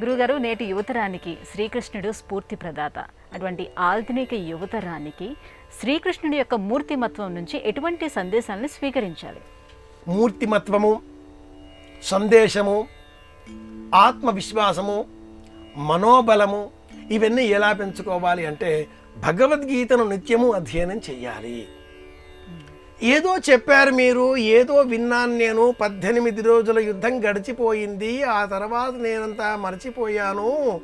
గురుగారు నేటి యువతరానికి శ్రీకృష్ణుడు స్ఫూర్తి ప్రదాత. అటువంటి ఆధునిక యువతరానికి శ్రీకృష్ణుడి యొక్క మూర్తిమత్వం నుంచి ఎటువంటి సందేశాలను స్వీకరించాలి? మూర్తిమత్వము సందేశము ఆత్మవిశ్వాసము మనోబలము ఇవన్నీ ఎలా పెంచుకోవాలి అంటే భగవద్గీతను నిత్యము అధ్యయనం చేయాలి ఏదో చెప్పారు మీరు ఏదో విన్నాను నేను. పద్దెనిమిది రోజుల యుద్ధం గడిచిపోయింది. ఆ తర్వాత నేనంతా మర్చిపోయాను.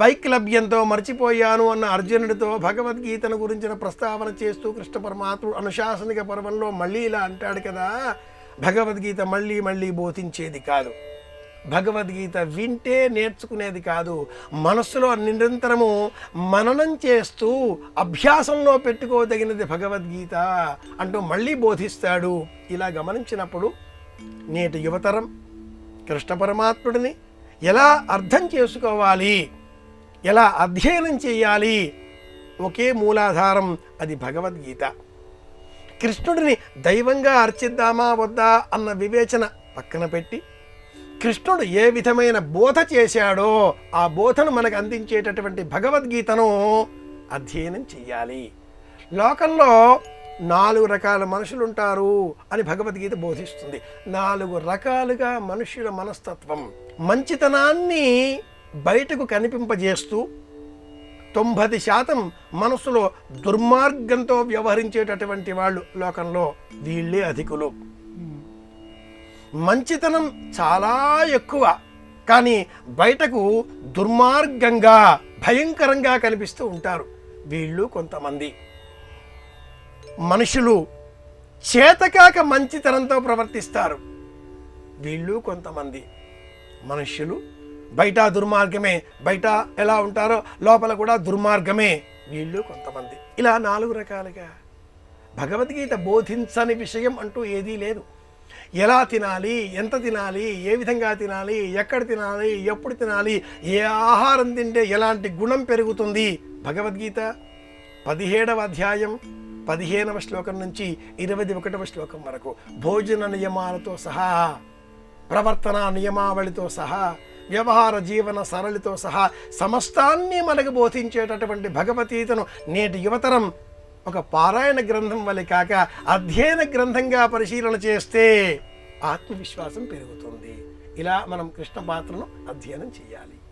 వైక్లభ్యంతో మర్చిపోయాను అన్న అర్జునుడితో భగవద్గీతను గురించిన ప్రస్తావన చేస్తూ కృష్ణ పరమాత్ముడు అనుశాసనిక పర్వంలో మళ్ళీ ఇలా అంటాడు కదా భగవద్గీత మళ్ళీ మళ్ళీ బోధించేది కాదు. భగవద్గీత వింటే నేర్చుకునేది కాదు. మనస్సులో నిరంతరము మననం చేస్తూ అభ్యాసంలో పెట్టుకోదగినది భగవద్గీత అంటూ మళ్ళీ బోధిస్తాడు. ఇలా గమనించినప్పుడు నేటి యువతరం కృష్ణ పరమాత్ముడిని ఎలా అర్థం చేసుకోవాలి? ఎలా అధ్యయనం చేయాలి? ఒకే మూలాధారం అది భగవద్గీత. కృష్ణుడిని దైవంగా అర్చిద్దామా వద్దా అన్న వివేచన పక్కన పెట్టి కృష్ణుడు ఏ విధమైన బోధ చేశాడో ఆ బోధను మనకు అందించేటటువంటి భగవద్గీతను అధ్యయనం చెయ్యాలి. లోకంలో నాలుగు రకాల మనుషులు ఉంటారు అని భగవద్గీత బోధిస్తుంది. నాలుగు రకాలుగా మనుషుల మనస్తత్వం. మంచితనాన్ని బయటకు కనిపింపజేస్తూ తొంభై శాతం మనసులో దుర్మార్గంతో వ్యవహరించేటటువంటి వాళ్ళు లోకంలో వీళ్ళే అధికులు. మంచితనం చాలా ఎక్కువ. కానీ బయటకు దుర్మార్గంగా భయంకరంగా కనిపిస్తూ ఉంటారు వీళ్ళు కొంతమంది. మనుషులు చేతకాక మంచితనంతో ప్రవర్తిస్తారు వీళ్ళు కొంతమంది. మనుషులు బయట దుర్మార్గమే బయట ఎలా ఉంటారో లోపల కూడా దుర్మార్గమే వీళ్ళు కొంతమంది. ఇలా నాలుగు రకాలుగా భగవద్గీత బోధించని విషయం అంటూ ఏదీ లేదు. ఎలా తినాలి ఎంత తినాలి ఏ విధంగా తినాలి ఎక్కడ తినాలి ఎప్పుడు తినాలి ఏ ఆహారం తింటే ఎలాంటి గుణం పెరుగుతుంది? భగవద్గీత పదిహేడవ అధ్యాయం పదిహేనవ శ్లోకం నుంచి ఇరవై ఒకటవ శ్లోకం వరకు భోజన నియమాలతో సహా ప్రవర్తన నియమావళితో సహా వ్యవహార జీవన సరళితో సహా సమస్తాన్ని మనకు బోధించేటటువంటి భగవద్గీతను నేటి యువతరం ఒక పారాయణ గ్రంథం వలె కాక అధ్యయన గ్రంథంగా పరిశీలన చేస్తే ఆత్మవిశ్వాసం పెరుగుతుంది. ఇలా మనం కృష్ణ పాత్రను అధ్యయనం చేయాలి.